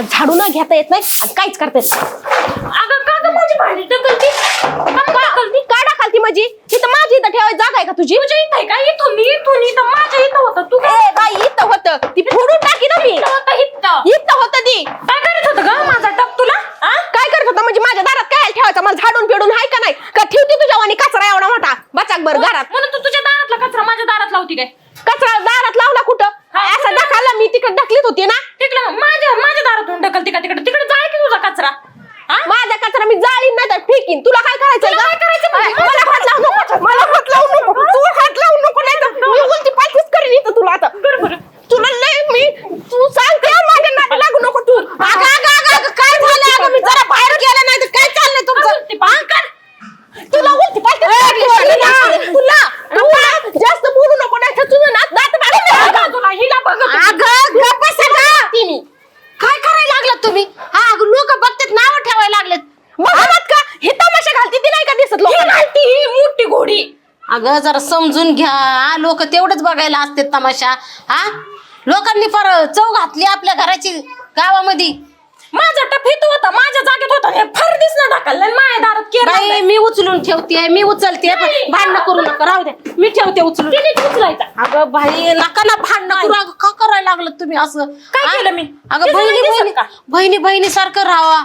मला झाडू ना घेता येत नाही. आणि काहीच करता येत नाही. अगं का ग माझी भांडी ढकलती? का ढकलती? काय टाकाल ती माझी? इथं माझी इथं ठेवायची जागा आहे का तुझी? तुझ्या इथं आहे का? इथून इथून इथं. माझ्या इथं होतं. तू ए बाई इथं होतं. ती फोडून टाकी ना मी. इथं होतं इथं. इथं होतं ती. काय करत होतं ग? माझा टप तुला? आ? काय करत होता? म्हणजे माझ्या दारात काय ठेवायचं? मला झाडून पिडून हाय का नाही? का ठेवती तुझ्या वाणी? कचरा एवढा मोठा. बचाक बर घरात. म्हणून तू तुझ्या दारातला कचरा माझ्या दारात लावती काय? कचरा दारात लावला कुठं हा, असं कुठं? ढकलला मी तिकडे ढकलीत होती ना? तिकडं माझ्या माझ्या दारातून ढकलती का तिकडे तिकडे जाय की तुझा कचरा? हा? माझा कचरा मी जाळीन नाही तर फेकीन. तुला काय करायचं तुला काय करायचं म्हणजे? मला हात लावू नको मला हात लावू नको तू हात लावू नको नाही तर मी उलटी पालतीच करीन इथं तुला आता बरोबर तुला लय मी तू सांगते हं, माझ्या नादी लागू नको तू अगं अगं अगं अगं काय झालं अगं मी जरा बाहेर गेले नाही तर काय चाललंय तुमचं ते पान कर. तुला उलटी पालती तुला तुला जास्त बोलू नको नाही तर तुझं ना दात बघा तुला हिला बघ अगं गप्प बसा गं. ती मी काय करायला लागलात तुम्ही हा लोक बघतात नाव ठेवायला लागलेत बघत का हे तमाशा घालते ती नाही का दिसत लोकांना ती मोठी घोडी अगं जरा समजून घ्या. लोक तेवढंच बघायला असते तमाशा. हा? लोकांनी फार चव घातली आपल्या घराची गावामध्ये. माझा टप होता माझ्या जागेत होता हे फार दिसणं ढकललं आणि माझ्या दारात केलं बाई मी उचलून ठेवते मी उचलते नाही. भांडणं करू नका राहू दे. मी ठेवते उचलून. तिने उचलायचा? अगं भाई नका ना भांडणं करू. अगं का करायला लागलं तुम्ही असं? काय हा? केलं मी? अगं बहिणी बहिणी का? बहिणी बहिणी सारखं राहावा.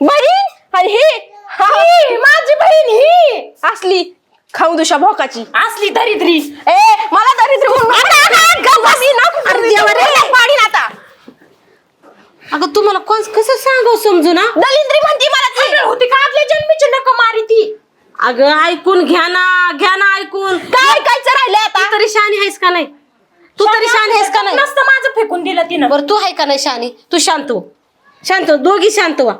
बहीण? आणि ही? ही, माझी बहीण ही? असली. खाऊदुशा भोकाची. असली दरिद्री. ए मला दरिद्र म्हणून आता, पाडीन अगं तुम्हाला कोण कसं सांगाव समजू ना दलिद्री म्हणती मला ती. होती का आपल्या जन्मीची? नका मारी ती. अगं ऐकून घ्या ना घ्या ना ऐकून. काय ऐकायचं राहिलंय तू आता तरी शानी आहेस का नाही? तू तरी शानी आहेस का नाही? नसतं माझं फेकून दिलं तिनं. बरं तू आहे का नाही शानी तू शांत हो. शांत हो दोघी शांत व्हा.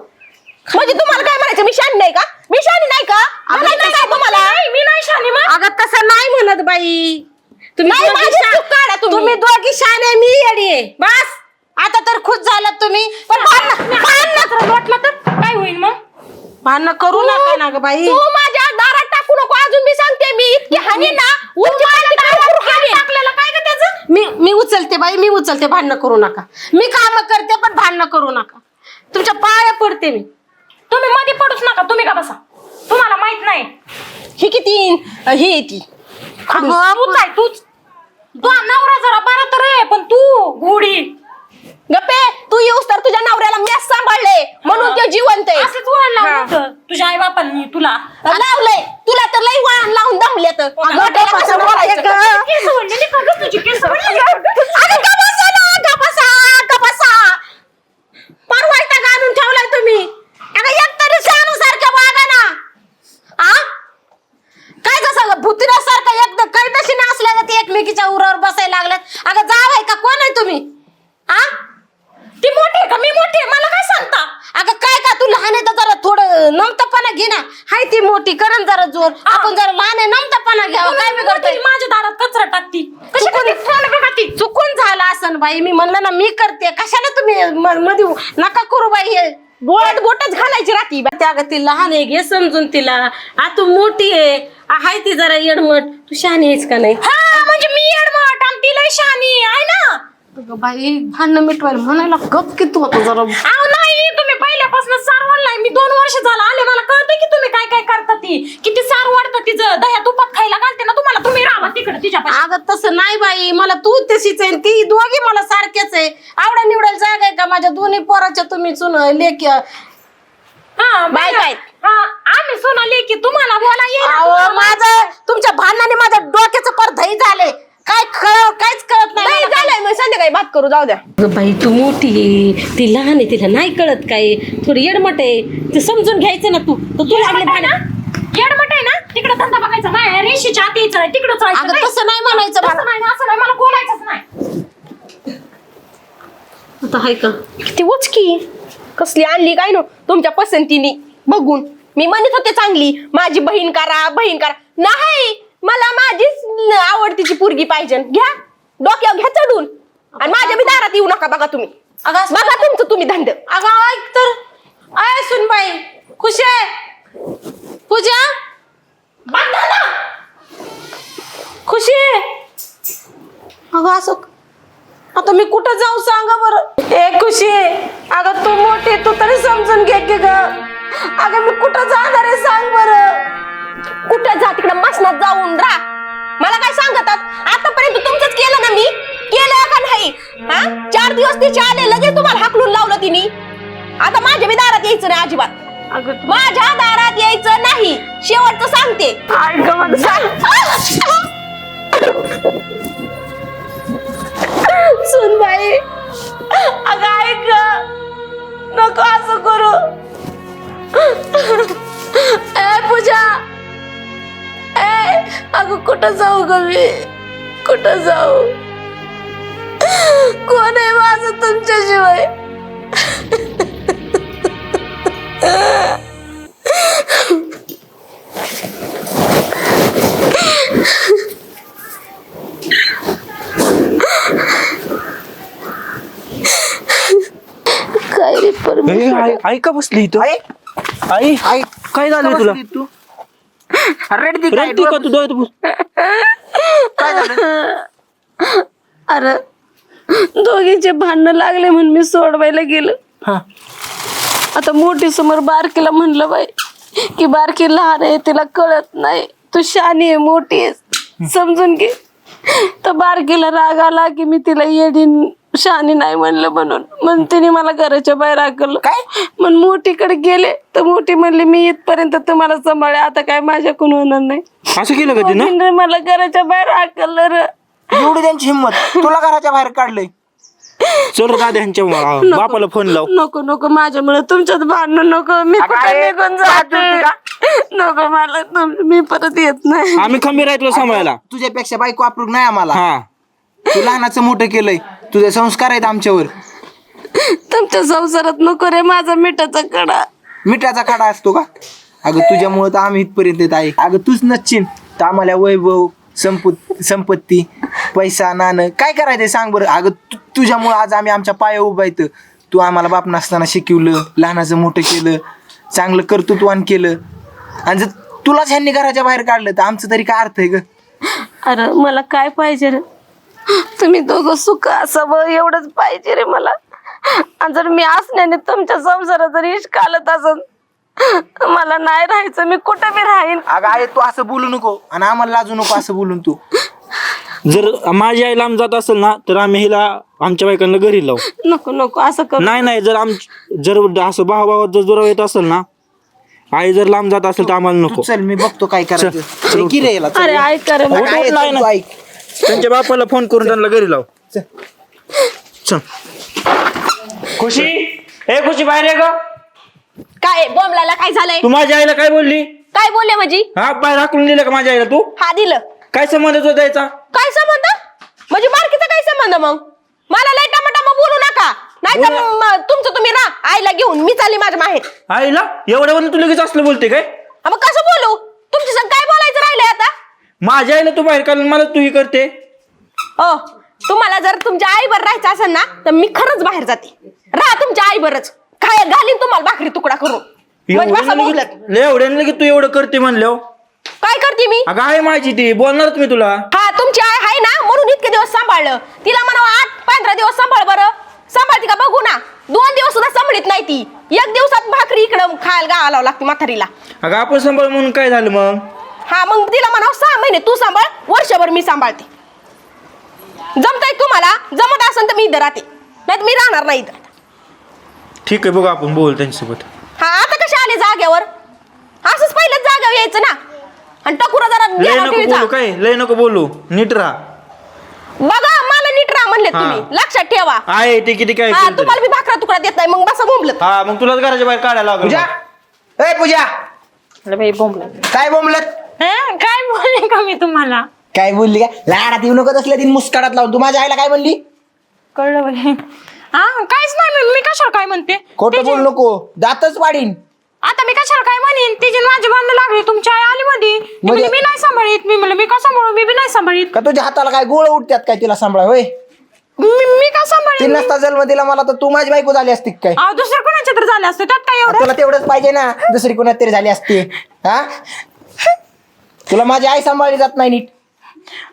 म्हणजे तुम्हाला काय म्हणायचं? मी शान नाही का? मी शानी नाही का? म्हणायचं काय तुम्हाला. नाही, मी नाही शानी मग अगं तसं नाही म्हणत बाई. तुम्ही नाही, दोघी माझी शा- चूक काढा तुम्ही. तुम्ही दोघी शाने मी येडी आहे. बस. आता तर खुश झालात तुम्ही. पण भांडणं भांडणं वाटलं तर काय होईल मग? भांडणं करू नका ना ग बाई. तू माझ्या दारात टाकू नको अजून मी सांगते मी. इतकी हानी ना. पालटी. आपल्याला काय ग त्याचं? मी मी उचलते बाई मी उचलते. भांडणं करू नका. मी काम करते पण भांडणं करू नका. तुमच्या पाया पडते मी. तुम्ही मध्ये पडूच नका तुम्ही का बसा? तुम्हाला माहीत नाही. ही किती? ही आहे ती. अगं, तूच आहे तूच. तू नवरा जरा बरा तर आहे पण तू घोडी. गप्पे तू येऊस तर तुझ्या नवऱ्याला मॅस सांभाळले म्हणून ते जिवंत आहे. असंच वळण हा. लावलं होतं तुझ्या आई बापांनी तुला लावलंय. तुला तर लई वळण लावून दमले तर अगं, कसं बोलायचं? अगं, केस वळलेले का ग तुझी? केस वळलेले? अगं का बसा ना का बसा का बसा परवायता घालून ठेवलाय तुम्ही अगं एक तरी शानू सारख्या वागा ना आ काय जसं भूतीरासारखं एकदम काही तशी नाचल्या का ती एकमेकीच्या उरावर बसायला लागल्यात अगं जावाय का कोण आहे तुम्ही आ ती मोठी आहे का मी मोठी आहे मला काय सांगता अगं काय का तू लहान आहे तर जरा थोडं नमतपणा घे ना हाय ती मोठी करण जरा जोर आपण जरा लहान आहे नमतपणा घ्यावा काय मोठी बिघडतंय माझ्या दारात कचरा टाकती कशी चुकून कशी फोन बघा ती चुकून झालं असन बाई मी म्हणलं ना मी करते कशाला तुम्ही म- मध्ये नका करू बाई हे बोळात बोटच घालायची राहती त्या अगं ती लहान आहे घे समजून तिला. आ तू मोठी आहे. आ, हाय ती जरा येडमट. तू शहाणी आहेस का नाही? हा म्हणजे मी अडमट आणि ती लय शहाणी आहे ना? अगं बाई भांडणं मिटवायला म्हणायला गप की तू आता जरा. अहो नाही तुम्ही पहिल्यापासून सारवण नाही. मी दोन वर्ष झालं आले मला कळतं की तुम्ही काय काय करता ती. किती सार वाढतं तिचं. दह्या तुपात खायला घालते ना तुम्हाला. तुम्ही राहा तिकडे तिच्या अगं तसं नाही बाई. मला तू तशीच आहे. ती दोघी मला सारख्याच आहे. आवडा निवडायला जागा आहे का? माझ्या दोन्ही पोराच्या तुम्ही चुन लेख हा? हा आम्ही सोनाली की तुम्हाला बोला अहो. माझं तुमच्या भांडणाने माझ्या डोक्याचं पर धई झाले. काय कळ काहीच कळत नाही मला. झालंय मग संध्याकाळी बात करू जाऊ द्या. अगं बाई तू मोठी आहे. ती लहान आहे तिला नाही कळत काय. थोडी येडमट आहे. ते समजून घ्यायचं ना तू. तर तू लागले ना? येडमट आहे ना? तिकडे धंदा बघायचा नाही. रेशीच्या आत यायचं नाही तिकडे अगं तसं नाही म्हणायचं मला. असं नाही. मला बोलायचंच नाही. आता हाय का? किती उचकी. कसली आणली काय नो? तुमच्या पसंतीने बघून मी म्हणत होते चांगली माझी बहीण करा बहीण करा. नाही मला माझीच आवडतीची पोरगी पाहिजे. घ्या डोक्यावर घ्या चढून. आणि माझ्या बी दारात येऊ नका बघा तुम्ही. अगं असं- बघा तुमचं तुम्ही धंद. अगं ऐक तर. आय सुन बाई खुश आहे. पूजा बांधा ना खुशी आहे. अगं असं आता आता मी कुठं जाऊ सांगा बरं? ए खुशी अगं तू मोठी तू तरी समजून घे की ग. अगं मी कुठं जाणार आहे सांग बरं. कुठं जा तिकडे? मसनात जाऊन राहा. मला काय सांगतात? आतापर्यंत तुमचंच केलं ना मी? केलं का नाही? हा? चार दिवस तिचे आले लगेच तुम्हाला हाकलून लावलं तिने. आता माझ्या मी दारात यायचं नाही अजिबात. तू माझ्या दारात यायचं नाही. शेवटचं सांगते. ऐक कुठं जाऊ ग मी कुठं जाऊ? कोण आहे माझं तुमच्याशिवाय? काय रे ए, परमेश्वर आई आई का बसली इथं? आई. आई काय झालं तुला? तू? रडती काय रडती का तू डोळ्यात बस- काय झालं? अरे दोघींचे भांडणं लागले म्हणून मी सोडवायला गेलं. हा. आता मोठी समोर बारकीला म्हणलं बाई की बारकी लहान आहे तिला कळत नाही. तू शानी आहे मोठी आहे. समजून घे. तर बारकीला राग आला की मी तिला येडी शानी नाही म्हणलं म्हणून. मग तिने मला घराच्या बाहेर हाकलं काय? मग मोठीकडे गेले तर मोठी म्हणली मी इथपर्यंत तुम्हाला सांभाळे आता काय माझ्याकडून होणार नाही. असं केलं का तिनं? मोठीने मला घराच्या बाहेर हाकलं र. एवढी त्यांची हिंमत. तुला घराच्या बाहेर काढलंय. चल दादा ह्यांच्या बापाला फोन लाव. नको नको माझ्यामुळे तुमच्यात भांडण नको. मी कुठे आहे, निघून जाते? नको मला तुम- मी परत येत नाही. आम्ही खंबीर आहे तुला सांभाळायला. तुझ्यापेक्षा बायको अप्रूप नाही आम्हाला. हा. तू लहानाचं मोठं केलंय. तुझे संस्कार आहेत आमच्यावर. तुमच्या संसारात नको रे माझा मिठाचा कडा. मिठाचा खाडा असतो का? अगं तुझ्यामुळे तर आम्ही इथपर्यंत येत आहे. अगं तूच नच्चिन तर आम्हाला वैभव संपत संपत्ती पैसा नाणं काय करायचंय सांग बरं. अगं तु- तुझ्यामुळं आज आम्ही आमच्या पाया उभा येतं तू आम्हाला बाप नसताना शिकवलं लहानाचं मोठं केलं चांगलं कर्तृत्वान केलं. आणि जर तुलाच ह्यांनी घराच्या बाहेर काढलं तर आमचं तरी काय अर्थ आहे ग? अरे मला काय पाहिजे रे? तुम्ही दोघं सुख असावं एवढंच पाहिजे रे मला. आणि जर मी असण्याने तुमच्या संसारात जर इश कालत असन मला नाही राहायचं मी कुठं बी राहीन? अगं आहे तू असं बोलू नको आणि आम्हाला लाजू नको असं बोलून तू. जर माझी आई लांब जात असेल ना तर आम्ही हिला आमच्या बायकांना घरी लावू. नको नको असं कर. नाही नाही जर आम जर असं भावा भावात जर जोराव येत असेल ना आई जर लांब जात असेल तर आम्हाला नको. चल मी बघतो काय करायचं. की रे याला, चल. अरे ऐक रे आहे, चल, तू. ऐक. त्यांच्या बापाला फोन करून त्यांना घरी लाव. चल. खुशी? ए खुशी बाहेर ये ग. काय बोमलाला काय झालंय? तू माझ्या आईला काय बोलली? काय बोलले माझी हा बाहेर हाकलून दिलं का माझ्या आईला तू? हा दिलं. काय संबंध होता द्यायचा काय संबंध? म्हणजे बारकीचा काय संबंध मग? मला लय टमाटा बोलू नका. नाही तर म- तुमचं तुम्ही राहा आईला घेऊन मी चालली माझ्या माहेर. आईला? एवढ्या तू लगेच असलं बोलते काय? हा, मग कसं बोलू? तुमच्या संग काय बोलायचं राहिलंय आता? माझ्या आईला तू बाहेर काढून मला तू ही करते. हो तुम्हाला जर तुमच्या आईवर राहायचं असेल ना तर मी खरंच बाहेर जाते. राहा तुमच्या आईवरच. काय घालीन तुम्हाला भाकरी तुकडा करून. म्हणजे बसा बोलत. एवढ्यानं तू एवढं करते म्हणल्यावर? काय करते मी? अगं आहे माझी ती. बोलणारच मी तुला. हा तुमची आई आहे ना म्हणून इतके दिवस सांभाळलं. तिला म्हणा आठ पंधरा दिवस सांभाळ बरं. सांभाळते का बघू ना? दोन दिवस सुद्धा सांभाळीत नाही ती. एक दिवसात भाकरी इकडं खायला घालावं लागते म्हातारीला. अगं आपण सांभाळ म्हणून काय झालं मग? हा मग तिला म्हणा सहा महिने तू सांभाळ वर्षभर मी सांभाळते. जमताय तुम्हाला जमत असेल तर मी इथं राहते. नाही मी राहणार नाही इथं. ठीक आहे बघू आपण बोल त्यांच्यासोबत. हा आता कशा आले जागेवर असंच पहिलेच जागेवर यायचं ना? आणि टकुरा जरा लय ध्यानात नको. बोलू काय? लय नको बोलू. नीट राहा. बघा मला नीट राहा म्हणले हा. तुम्ही लक्षात ठेवा. आहे ते किती काय हा. तुम्हाला मी भाकरा तुकडा देत नाही मग बसा बोंबलत. हा मग तुलाच घराच्या बाहेर काढायला लागलं पूजा. ए पूजा. काय बोंबलत? हं? काय बोलले का मी तुम्हाला? काय बोलली काय लाडात येऊ नको असल्या दिन मुस्काडात लावून. तू माझ्या आईला काय म्हणली? कळलं हा काहीच नाही मी मी कशाला काय म्हणते? खोटं तिची- बोल नको. दातच वाढीन. आता मी कशाला काय म्हणेन? तिची माझी भांडण लागली. तुमची आई आली मध्ये ती म्हणली, मी नाही सांभाळीत. मी म्हणलं मी का सांभाळू? मी बी नाही सांभाळीत. का तुझ्या हाताला काय गोळ उठतात काय तिला सांभाळ होय? मी मी का ती सांभाळीत नसता जन्म दिला मला तर तू माझी बायको झाली असती काय? अहो दुसऱ्या कोणाच्या तर झाले असते त्यात काय एवढं? तुला तेवढंच पाहिजे ना दुसरी कोणात तरी झाली असती. हा? तुला माझी आई सांभाळली जात नाही नीट.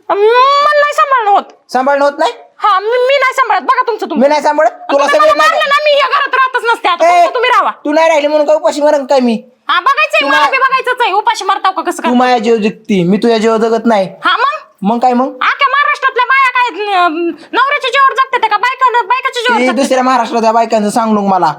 मला नाही सांभाळणं होत. सांभाळणं होत नाही? हा मी मी नाही सांभाळत. बघा तुमचं मी तुम्ही नाही सांभाळत? तुला तुम्ही सगळं मला मारलं ना मी या घरात राहतच नसते. आता ए, तुमचं तुम्ही राहा. तू नाही राहिली म्हणून काय उपाशी मरण काय मी? हा बघायचंय मला बी बघायचंच आहे. उपाशी मारताव का कसं तू काय माझ्या जीव जगती मी तुझ्या जीव जगत नाही. हा मग? मग काय मग? आख्या महाराष्ट्रातल्या बाया काय अं, नवऱ्याच्या जीवावर जगते ते का? बायका बायकाच्या जीवावर ती दुसऱ्या महाराष्ट्राच्या बायकांचं सांग नको मला.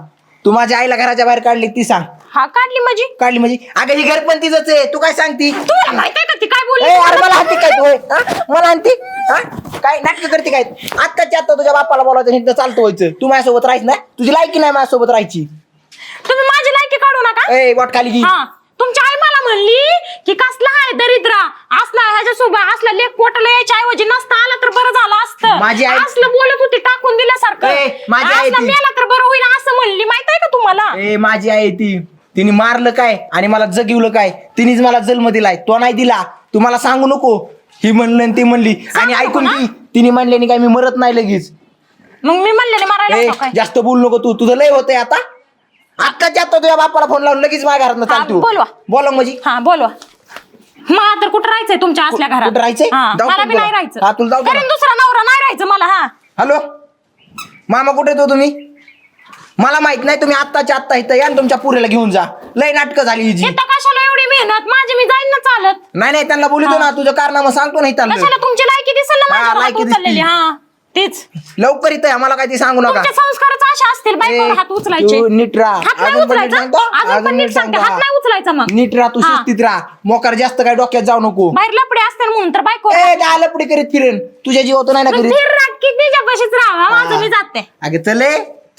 तू माझ्या आईला घराच्या बाहेर काढली ती सांग. हा काढली माझी. काढली म्हणजे अगं ही घर पण तिचंच आहे. तू काय सांगती? तुला माहीत आहे का ती काय ए बोलली अरे मला हाती काय तू? हा? मला आणती हा? काय नाटक करते काय? आत्ताच्या आत्ता तुझ्या बापाला बोलायचं इथं चालतं व्हायचं. तू माझ्यासोबत राहायच ना? तुझी लायकी नाही माझ्यासोबत राहायची. तुम्ही माझी लायकी काढू नका. ए वाट खाली घे. हा तुमची आई मला म्हणली की कसला आहे दरिद्रा? असला ह्याच्यासोबत असला लेख पोटाला यायच्या ऐवजी नसता आला तर बरं झालं असतं. माझी आई- असलं बोलत होती टाकून दिल्यासारखं. ए, माझी आई असलं ती- मेला तर बरं होईल असं म्हणली. माहीत आहे का तुम्हाला? ए माझी आई ती. तिने मारलं काय आणि मला जगिवलं काय? तिनेच मला जन्म दिलाय. तो नाही दिला. तू मला सांगू नको. ही म्हणलं आणि ती म्हणली. आणि सांगू ऐकून नको ती तिने म्हणले काय मी मरत नाही लगेच. मग मी म्हणलेले मारायला ए होतो काय? जास्त बोलू नको तू. तुझं लय होतंय आता. आत्ताच्या आत्ता तुझ्या बापाला फोन लावून लगेच माझ्या घरात हा, चालतो. बोलवा. बोला म्हणजे हा बोलवा. मला तर कुठं राहायचंय तुमच्या असल्या घरात? कुठं राहायचंय? हा, जाऊ मला तुला. बी नाही राहायचं. हा, तुला जाऊ दे ना. करीन दुसरा नवरा नाही राहायचं मला हा. हॅलो? मामा कुठे येतो तुम्ही? मला माहीत नाही तुम्ही आत्ताच्या आत्ता इथं या आणि तुमच्या पुरीला घेऊन जा. लय नाटकं झाली हिची इथं कशाला एवढी मेहनत? माझी मी जाईन ना चालत. नाही नाही त्यांना बोलतो ना तुझं कारनामा सांगतो नाही कशाला? त्यांना तुमची लायकी दिसेल ना हा, माझ्यावर हात लायकी दिसती. उचललेली. हा तेच. लवकर इथं या, मला काय ते सांगू नका. तुमचे संस्कारच असे असतील बायकोवर ए, हात उचलायचे? तू नीट राहा. हात नाही अजून पण नीट उचलायचा? सांगतो? अजून अजून पण नीट नीट सांगते. सांगतो, हात. नाही उचलायचा मग. नीट राहा तू हा. शिस्तीत राहा. मोकार जास्त काय डोक्यात जाऊ नको. बाहेर लपडे असतील म्हणून तर बायको. ए काय लपडी करीत फिरेन. तुझ्या जीवातून नाही ना करीत? राहा. माझं मी जाते. अगे चले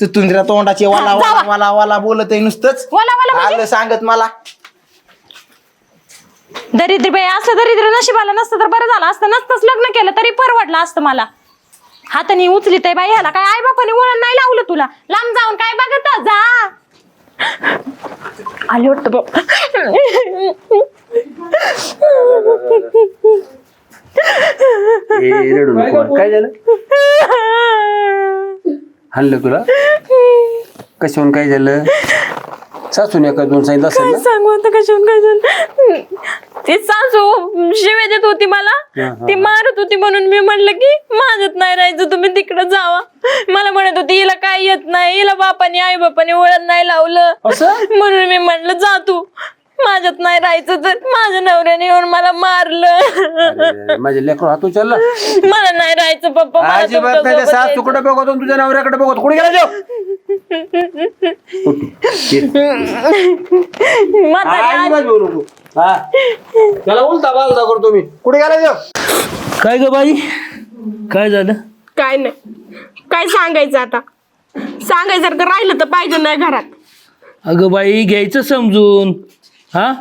तू तोंडाचे वाला वाला. वाला वाला बोलत आहे नुसतंच. वाला वाला म्हणजे? आलं सांगत मला. दरिद्र बाई असं दरिद्र नशिबाला नसतं तर बरं झालं. असतं नसतंच लग्न केलं तरी परवडलं असतं मला. हाताने उचलीत आहे बाई ह्याला. काय आई बापाने वळण नाही लावलं तुला? लांब जाऊन काय बघत जा. आले वाटतं बघ. ए, रडू नको. बाळ. काय झालं? हल्लं तुला कशाहून काय झालं? सासून एका दोन सांगितलं असेल काय ना? सांगू आता कशाहून काय झालं? ती सासू शिव्या देत होती मला. हा, ती मारत होती म्हणून मी म्हणलं की माझ्यात नाही राहायचं तुम्ही तिकडे जावा. मला म्हणत होती हिला काय येत नाही हिला बापाने आई बापाने वळण नाही लावलं. असं? म्हणून मी म्हणलं जा तू. माझ्यात नाही राहायचं तर माझ्या नवऱ्याने येऊन मला मारलं. अरे, माझ्या लेकरू हात उचलला. मला नाही राहायचं पप्पा मला अजिबात नाही तुमच्यासोबत सासूकडे बघतो तुझ्या नवऱ्याकडे बघतो? कुठे गेला देव यायचं. म्हातारी आली. अजिबात बोलू नको. हा. त्याला उलटा बालता करतो मी. कुठे गेला देव काय ग बाई? काय झालं? काय नाही. काय सांगायचं आता? सांगायसारखं राहिलं तर पाहिजे नाही घरात. अगं बाई घ्यायचं समजून. हा?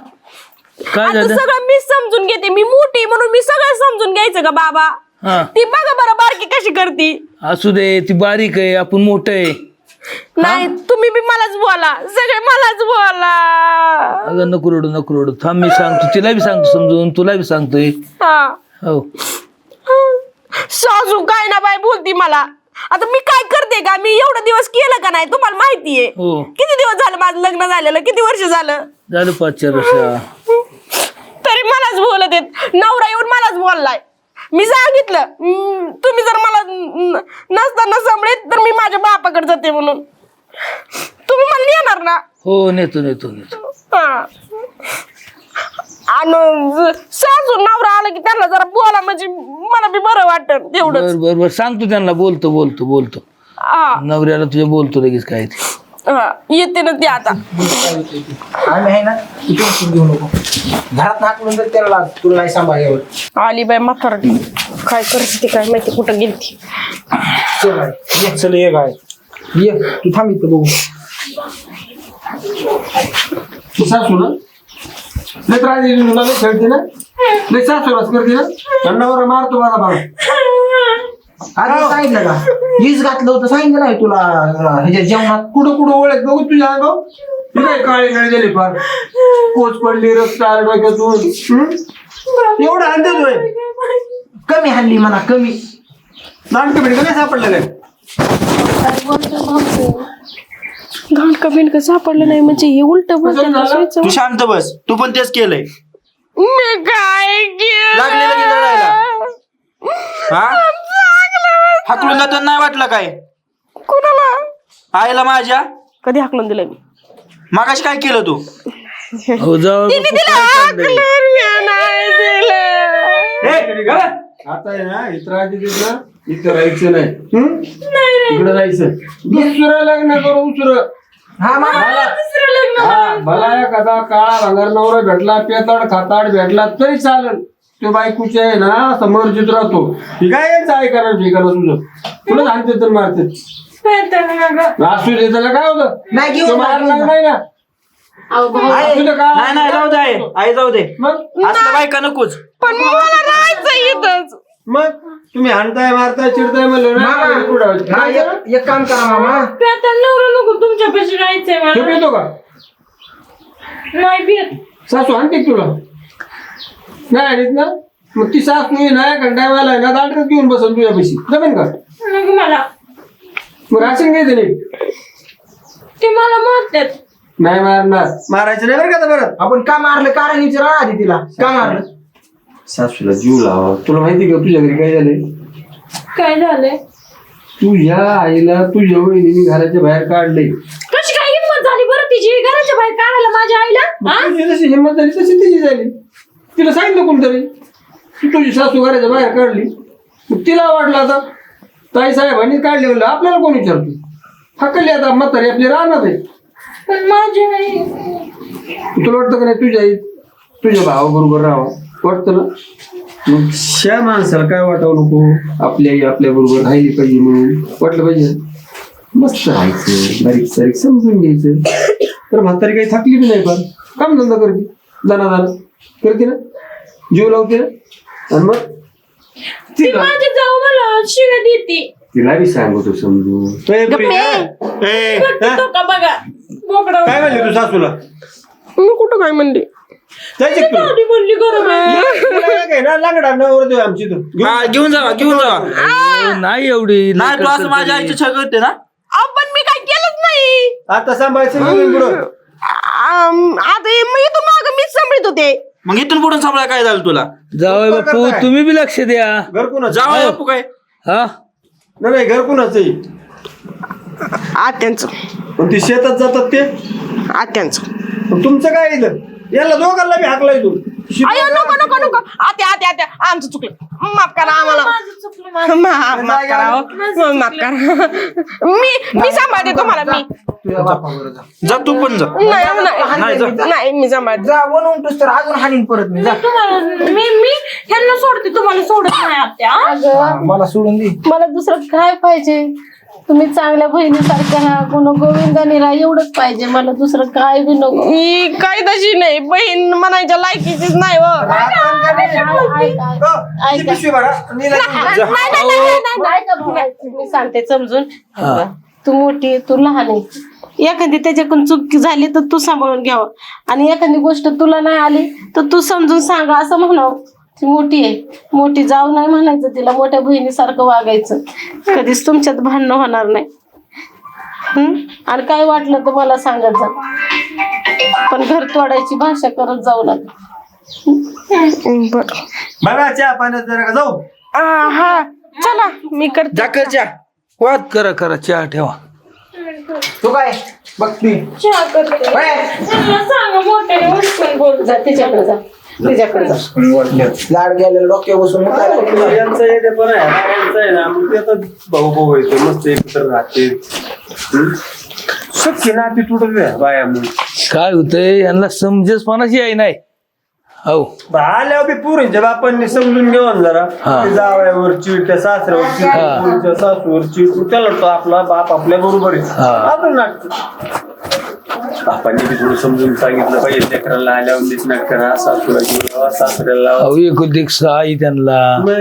काय आता झालं? सगळं मी समजून घेते. मी मोठी म्हणून मी सगळं समजून घ्यायचं का बाबा? हा. ती बघा बरं बारकी कशी करती. असू दे ती बारीक आहे आपण मोठं आहे. नाही तुम्ही बी मलाच बोला. सगळे मलाच बोला. अगं नको रडू नको रडू. थांब मी सांगतो. तिला बी सांगतो समजून तुला बी सांगतोय. हा. हो. सासू काय ना बाय बोलती मला. आता मी काय करते का? मी एवढं दिवस केलं का नाही? तुम्हाला माहितीये. हो. किती दिवस झालं माझं लग्न झालेलं? किती वर्ष झालं? झालं पाच चार वर्ष तरी मलाच बोलत येत नवरा येऊन मलाच बोललाय. मी सांगितलं हम्म, तुम्ही जर मला न- नसताना सांभाळत तर मी माझ्या बापाकडे जाते म्हणून. तुम्ही मला येणार ना? हो नेतो नेतो नेतो. हा. आणि ज- सासू नवरा आला की त्यांना जरा बोला म्हणजे मला बी बरं वाटत तेवढंच. बर बर बर. सांगतो त्यांना बोलतो बोलतो बोलतो. हा. नवऱ्याला तुझ्या बोलतो लगेच काय ते. हा येते ना ते आता. आम्ही आहे ना तू टेन्शन घेऊ नको. घरात हाकलून जर त्याला तुला नाही आली बाय म्हातारडी. काय करते काय माहिती कुठं गेलती. चल ये. चल ये काय ये तू थांब इथं बघू. तू सासू ना? लय त्रास देते तुला लय खेळते ना? लय सासूराच करते ना? थंडावर मारतो मला बाबा अरे सांगितलं का? हीच घातलं होतं सांगितलं नाही तुला अं, ह्याच्या जेवणात. कुठं कुठं ओळख बघू तुझ्या अंगाव काय काळी नळी झाली फार. कोच पडली आलं डोक्यातून. हं? एवढं अंदाज होय कमी हल्ली म्हणा कमी. नाटक भेट काय सापडलेलं घाण सापडलं नाही म्हणजे हे उलट? तू शांत बस. तू पण तेच केलंय. मी काय? केलं? हा? हाकलून जाताना नाही वाटलं काय? कुणाला? आईला माझ्या? कधी हाकलून दिलं मी? मागाशी काय केलं तू? हो जाऊ तिने दिलं. हाकलून मी नाही दिलं. आता आहे ना इतर आधी ना इथं राहायचं नाही. हं? इकडे राहायचं. दुसरं लग्न करू दुसरं. हा हा एखादा काळा भांगार नवरा भेटला पेताड खाताड भेटला तरी चालेल. तो बायकोचे आहे ना समर्जित राहतो. ही काय यायचं ऐकायला ठिकाणं तुझं तुला सांगते तर मारते? असू दे त्याला काय होतं? नाही तो मारणार. नाही ना. असू दे काय नाही नाही जाऊ दे आई. आई जाऊ दे. मग? असलं बायका नकोच? पण मला राहायचं इथंच. मग? तुम्ही हाणताय मारताय चिडताय म्हणलं ना मामा. हा, काय? एक एक काम करा मामा. नको तुमच्या पैसे राहायचंय झोप मला येतो का? नाही सासू आणते का तुला? नाही आणत ना मग ती सासू आहे ना कंटाळवाला आहे ना दांडरच घेऊन बसन तुझ्या पैशी जमेन का? नको मला. मग राशन घ्यायचं नाही. ते मला मारतात. नाही मारणार. मारायचं नाही बरं का आता परत आपण का मारलं? कारण विचारा? आधी तिला. का मारलं? सासूला जीव लावा. तुला माहिती का तुझ्या घरी काय झालंय? काय झालंय? तुझ्या आईला तुझ्या वहिनीने घराच्या बाहेर काढले कशी काय हिंमत झाली बरं तिची? घराच्या बाहेर काढायला माझ्या आईला? हा? तुझी जशी हिंमत झाली तशी तिची झाली. तिला सांगितलं कोणतरी. की तुझी सासू घराच्या बाहेर काढली. मग तिला वाटलं आता ताई साहेबांनी काढले म्हणलं आपल्याला कोण विचारतो? हक्कली आता म्हातारी आपली राहणार आहे. पण माझी आई तुला वाटतं का नाही तुझ्या आई तुझ्या भावाबरोबर राहावं? वाटतं ना? मग त्या माणसाला काय वाटावं नको? आपली आई आपल्या बरोबर राहिली पाहिजे म्हणून. वाटलं पाहिजे? मस्त राहायचं बारीक सारीक समजून घ्यायचं. तर म्हातारी काही थकली बी नाही पण. काम धंदा करते दाना दाना करते ना जीव लावते? आणि मग ती तिला माझी जाऊ मला शिव्या देते. तिला बी सांगतो समजून तो का बघा. बोकडा काय म्हणली तू सासूला? मी कुठं काय म्हणले? जायचं का तुला? म्हणली गरम आहे. तुला काय काय ना लागणार ना वर आमची. हा, घेऊन जावा घेऊन जावा नाही एवढी नाही तू असं माझ्या आईची छळ करते ना? अहो, पण मी काय केलंच नाही. आता सांभाळायचं नाही पुढं? आम, आता हे मी इथून माग मीच सांभाळत होते. मग इथून पुढून सांभाळा काय झालं तुला? जावय बापू करताय? तुम्ही बी लक्ष द्या. घर कुणाचं जावा बापू काय? हा? नाही नाही, घर कुणाचं आहे. आत्यांचं. पण ती शेतात जातात ते? आत्यांचं. पण तुमचं काय इथं? याला दोघांना बी हाकलाय तू. अयो नको नको नको. आत्या आत्या आत्या. आमचं चुकलं. माफ करा आम्हाला. माझं चुकलं माझं मा- माफ करा हो. माफ करा. मी मी सांभाळते तुम्हाला मी. तुझ्या जा जा तू पण जा. नाही नाही, नाही, जा. नाही मी सांभाळते. जा बनवून तर अजून हानीन परत मी जा. तुम्हाला मी मी ह्यांना सोडते तुम्हाला सोडत नाही आत्या. हा, मला सोडून दे. मला दुसरं काय पाहिजे? तुम्ही चांगल्या बहिणीसारख्या राहा कोण गोविंदाने राहा एवढंच पाहिजे मला दुसरं काय बी नको. मी काय तशी नाही बहीण म्हणायच्या लायकीचीच नाही व मी सांगते समजून. तू मोठी तू लहान आहे. एखादी त्याच्याकडून चूक झाली तर तू सांभाळून घ्यावं. आणि एखादी गोष्ट तुला नाही आली तर तू समजून सांगा असं म्हणावं. ती मोठी आहे. मोठी जाऊ नाही म्हणायचं तिला मोठ्या बहिणीसारखं वागायचं. कधीच तुमच्यात भांडणं होणार नाही. हम्म? आणि काय वाटलं तर मला सांगत जा. पण घर तोडायची भाषा करत जाऊ नका. बर. बघा चहा पाण्यात जरा का? जाऊ. हा. चला मी करते. जाकरच्या वाद करा करा चहा ठेवा. तू काय? बघती चहा करते. सांगा मोठ्याने उठून बोल जा तिच्याकडे जा. तिच्याकडे जा. लाड गेलेलं डोक्यावर बसून उठायला लागलं. यांचं येते पण आहे. यांचं आहे ना मग ते भाऊ भाऊ येते मस्त एकत्र राहते. सख्खी नाती तुटत बाया मग काय होतंय यांना समजेसपणाची आई नाही. हो आल्यावर बी पुरीच्या बापांनी समजून घेऊन जरा. हा. ते जावयावर चीड त्या सासऱ्यावर चीड हा. पुरीच्या सासूवर चीड मग त्याला वाटतं आपला बाप आपल्या बरोबर आहे. हा. अजून नाटक. बापांनी बी थोडं समजून सांगितलं पाहिजे लेकराला आल्यावर नाट करा सासूला लावा सासऱ्याला लावा. अहो एकुलती आई त्यांना. मग?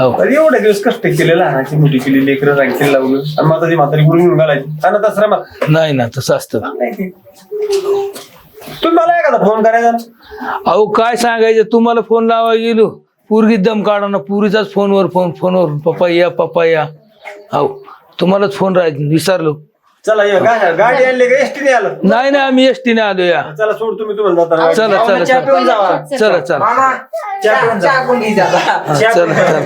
हो अरे एवढे दिवस कष्ट केले लहानाची मोठी केली लेकरं रांगेला लावलं. आणि मग आता ती म्हातारी गुरुंग घालायची. आणि दसऱ्यात नाही ना तसं असतं. तुम्ही मला एखादा फोन करायचा? ना. अहो काय सांगायचं? तुम्हाला फोन लावा गेलो. पूर्गी दम काढा ना पुरीचाच फोनवर फोन फोनवर पप्पा या पप्पा या. हो तुम्हालाच फोन राहायचं विसरलो. चला ये गा- गाडी आणली का? एसटी आलं? नाही ना आम्ही एसटीने आलो या चला सोड तुम्ही तुम्हाला जाताना चला चला चहा पिऊन जावा. चला चला. मामा चहा जा. चला चला.